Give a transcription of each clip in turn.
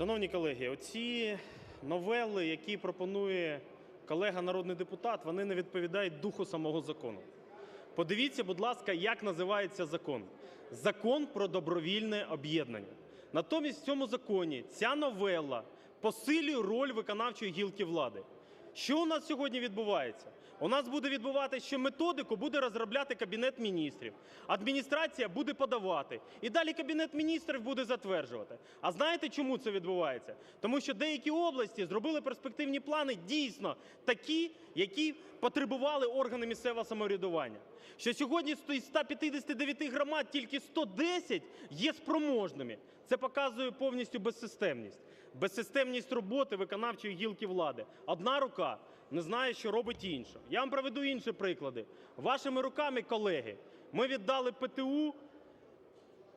Шановні колеги, оці новели, які пропонує колега народний депутат, вони не відповідають духу самого закону. Подивіться, будь ласка, як називається закон: Закон про добровільне об'єднання. Натомість в цьому законі ця новела посилює роль виконавчої гілки влади. Що у нас сьогодні відбувається? У нас буде відбуватися, що методику буде розробляти Кабінет Міністрів, адміністрація буде подавати, і далі Кабінет Міністрів буде затверджувати. А знаєте, чому це відбувається? Тому що деякі області зробили перспективні плани дійсно такі, які потребували органи місцевого самоврядування. Що сьогодні з тої 159 громад тільки 110 є спроможними. Це показує повністю безсистемність. Безсистемність роботи виконавчої гілки влади. Одна рука не знає, що робить інша. Я вам приведу інші приклади. Вашими руками, колеги, ми віддали ПТУ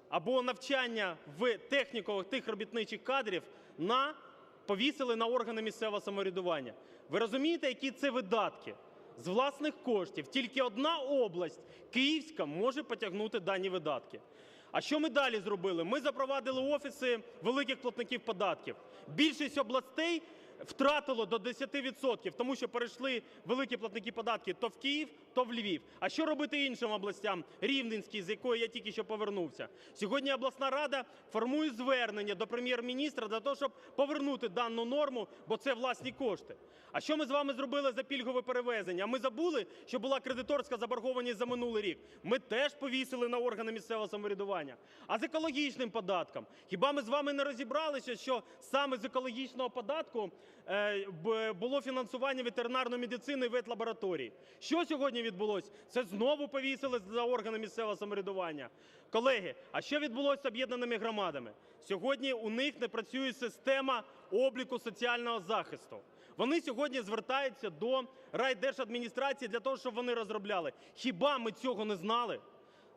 або навчання в технікумах тих робітничих кадрів на повісили на органи місцевого самоврядування. Ви розумієте, які це видатки? З власних коштів тільки одна область, Київська, може потягнути дані видатки. А що ми далі зробили? Ми запровадили офіси великих платників податків. Більшість областей втратило до 10%, тому що перейшли великі платники податків то в Київ, то в Львів. А що робити іншим областям, Рівненській, з якої я тільки що повернувся? Сьогодні обласна рада формує звернення до прем'єр-міністра для того, щоб повернути дану норму, бо це власні кошти. А що ми з вами зробили за пільгове перевезення? Ми забули, що була кредиторська заборгованість за минулий рік. Ми теж повісили на органи місцевого самоврядування. А з екологічним податком? Хіба ми з вами не розібралися, що саме з екологічного податку було фінансування ветеринарної медицини і ветлабораторій? Що сьогодні відбулося? Це знову повісили за органи місцевого самоврядування. Колеги, а що відбулося з об'єднаними громадами? Сьогодні у них не працює система обліку соціального захисту. Вони сьогодні звертаються до райдержадміністрації для того, щоб вони розробляли. Хіба ми цього не знали?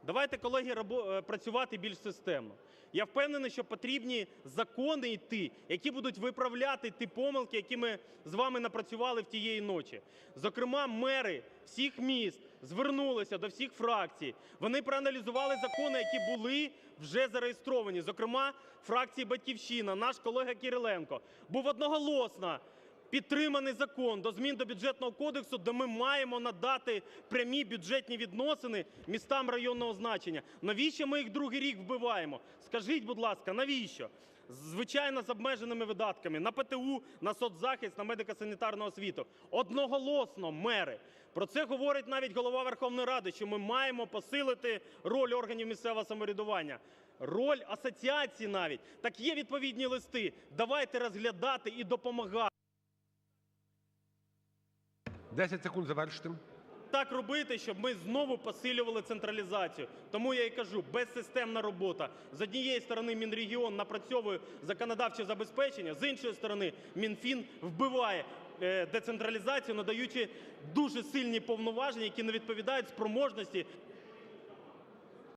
Давайте, колеги, е, працювати більш системно. Я впевнений, що потрібні закони йти, які будуть виправляти ті помилки, які ми з вами напрацювали в тієї ночі. Зокрема, мери всіх міст звернулися до всіх фракцій. Вони проаналізували закони, які були вже зареєстровані. Зокрема, фракції Батьківщина, наш колега Кириленко був одноголосно підтриманий закон до змін до бюджетного кодексу, де ми маємо надати прямі бюджетні відносини містам районного значення. Навіщо ми їх другий рік вбиваємо? Скажіть, будь ласка, навіщо? Звичайно, з обмеженими видатками на ПТУ, на соцзахист, на медико-санітарну освіту. Одноголосно мери. Про це говорить навіть голова Верховної Ради, що ми маємо посилити роль органів місцевого самоврядування. Роль асоціації навіть. Так є відповідні листи. Давайте розглядати і допомагати. 10 секунд завершити. так робити, щоб ми знову посилювали централізацію. Тому я і кажу, безсистемна робота. З однієї сторони Мінрегіон напрацьовує законодавче забезпечення, з іншої сторони Мінфін вбиває е, децентралізацію, надаючи дуже сильні повноваження, які не відповідають спроможності